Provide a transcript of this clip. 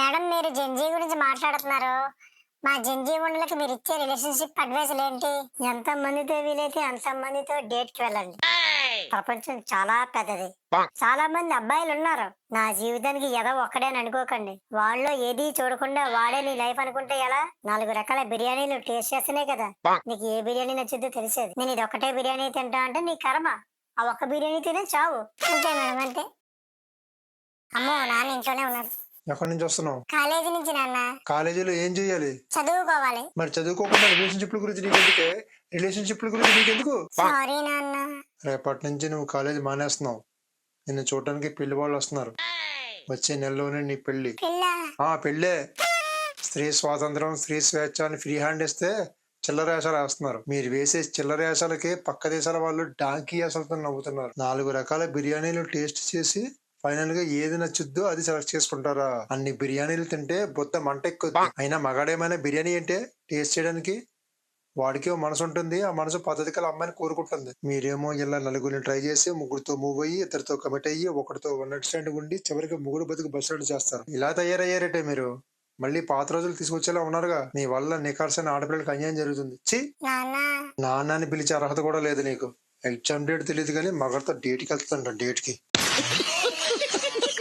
Madam మీరు జంజీ గురించి మాట్లాడుతున్నారు. మా జంజీ ఉండలకి మీరు ఇచ్చే రిలేషన్షిప్ అడ్వైజులు ఏంటి? ఎంత మందితో వీలైతే అంత మందితో డేట్కి వెళ్ళండి ప్రపంచం చాలా పెద్దది. చాలా మంది అబ్బాయిలు ఉన్నారు. నా జీవితానికి ఏదో ఒక్కడే అని అనుకోకండి. వాళ్ళలో ఏది చూడకుండా వాడే నీ లైఫ్ అనుకుంటే ఎలా? నాలుగు రకాల బిర్యానీలు టేస్ట్ చేస్తేనే కదా. నీకు ఏ బిర్యానీ నచ్చిందో తెలిసేది. నేను ఇది ఒకటే బిర్యానీ తింటా అంటే నీ కర్మ. ఆ ఒక్క బిర్యానీ తినే చావు. అంతే మేడం అంతే. అమ్మో నాన్న ఇంట్లోనే ఉన్నాడు. ఎక్కడి నుంచి వస్తున్నావు? కాలేజీ నుంచి నాన్న. కాలేజీలో ఏం చేయాలి? చదువుకోవాలి. మరి చదువుకోకుండా రిలేషన్షిప్ల గురించి నీకెందుకే? రిలేషన్షిప్ల గురించి నీకెందుకు? సారీ నాన్న. రేపటి నుంచి నువ్వు కాలేజీ మానేస్తున్నావు. నిన్ను చూడటానికి పెళ్ళి వాళ్ళు వస్తున్నారు. వచ్చే నెలలోనే నీ పెళ్ళి ఆ పెళ్ళే. స్త్రీ స్వాతంత్రం స్త్రీ స్వేచ్ఛ అని ఫ్రీ హ్యాండ్ ఇస్తే చిల్లర వేషాలు వేస్తున్నారు. మీరు వేసే చిల్లర వేషాలకి పక్క దేశాల వాళ్ళు డాంకీ వేషాలతో నవ్వుతున్నారు. నాలుగు రకాల బిర్యానీలు టేస్ట్ చేసి ఫైనల్గా ఏది నచ్చుద్దో అది సెలెక్ట్ చేసుకుంటారా? అన్ని బిర్యానీలు తింటే బొత్త మంట ఎక్కుద్ది అయినా మగాడేమైనా బిర్యానీ అంటే టేస్ట్ చేయడానికి వాడికి ఓ మనసు ఉంటుంది. ఆ మనసు పద్ధతి కల అమ్మాయిని కోరుకుంటుంది. మీరేమో ఇలా నలుగురిని ట్రై చేసి ముగ్గురితో మూవ్ అయ్యి ఇద్దరితో కమిట్ అయ్యి ఒకటితో వన్ నైట్ స్టాండ్ ఉండి చివరికి ముగ్గురు బతుకు బస్ చేస్తారు. ఇలా తయారయ్యారటే మీరు. మళ్ళీ పాత రోజులు తీసుకొచ్చేలా ఉన్నారుగా. మీ వల్ల నికార్సైన ఆడపిల్లలకి అన్యాయం జరుగుతుంది. చి నాన్న. నాన్నని పిలిచే అర్హత కూడా లేదు నీకు. ఎగ్జామ్ డేట్ తెలియదు కానీ మగడితో డేట్కి వెళ్తుంట డేట్కి.